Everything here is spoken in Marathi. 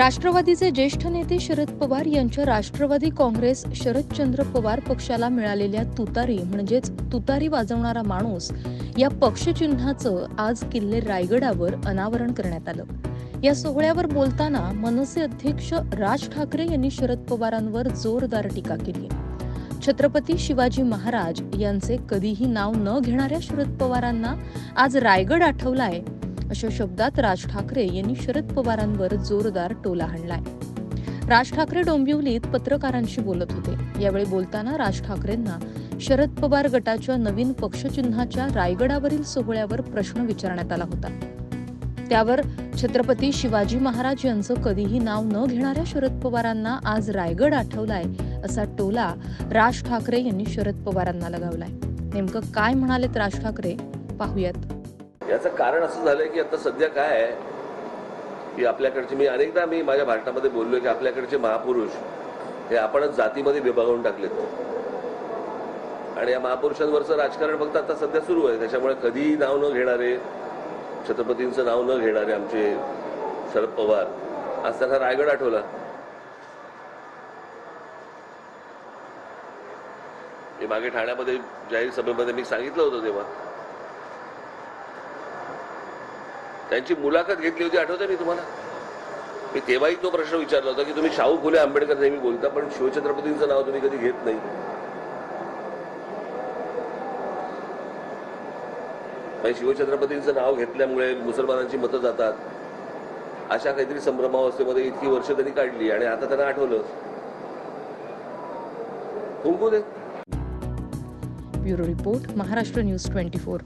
राष्ट्रवादीचे ज्येष्ठ नेते शरद पवार यांच्या राष्ट्रवादी काँग्रेस शरदचंद्र पवार पक्षाला मिळालेल्या तुतारी म्हणजेच तुतारी वाजवणारा माणूस या पक्षचिन्हाचं आज किल्ले रायगडावर अनावरण करण्यात आलं. या सोहळ्यावर बोलताना मनसे अध्यक्ष राज ठाकरे यांनी शरद पवारांवर जोरदार टीका केली. छत्रपती शिवाजी महाराज यांचे कधीही नाव न घेणाऱ्या शरद पवारांना आज रायगड आठवलाय अशा शब्दात राज ठाकरे यांनी शरद पवारांवर जोरदार टोला हाणलाय. राज ठाकरे डोंबिवलीत पत्रकारांशी बोलत होते. यावेळी बोलताना राज ठाकरेंना शरद पवार गटाच्या नवीन पक्षचिन्हाच्या रायगडावरील सोहळ्यावर प्रश्न विचारण्यात आला होता. त्यावर छत्रपती शिवाजी महाराज यांचं कधीही नाव न घेणाऱ्या शरद पवारांना आज रायगड आठवलाय असा टोला राज ठाकरे यांनी शरद पवारांना लगावलाय. नेमकं काय म्हणालेत राज ठाकरे? पाहूयात. याचं कारण असं झालंय की आता सध्या काय आहे की आपल्याकडचे मी अनेकदा मी माझ्या भाषणामध्ये बोललोय की आपल्याकडचे महापुरुष हे आपणच जातीमध्ये विभागून टाकलेत. आणि या महापुरुषांवरचं राजकारण फक्त आता सध्या सुरू आहे. त्याच्यामुळे कधीही नाव न घेणारे छत्रपतींचं नाव न घेणारे आमचे शरद पवार आज त्यांना रायगड आठवला. मागे ठाण्यामध्ये जाहीर सभेमध्ये मी सांगितलं होतं तेव्हा. त्यांची मुलाखत घेतली होती आठवते मी तुम्हाला? मी तेव्हाही तो प्रश्न विचारला होता की तुम्ही शाहू फुले आंबेडकर नेहमी बोलता पण शिवछत्रपतींचं नाव तुम्ही कधी घेत नाही. शिवछत्रपतींचं नाव घेतल्यामुळे मुसलमानांची मतं जातात. अशा काहीतरी संभ्रमावस्थेमध्ये इतकी वर्ष त्यांनी काढली आणि आता त्यांना आठवलं. हुंकू दे. Bureau report Maharashtra news twenty four.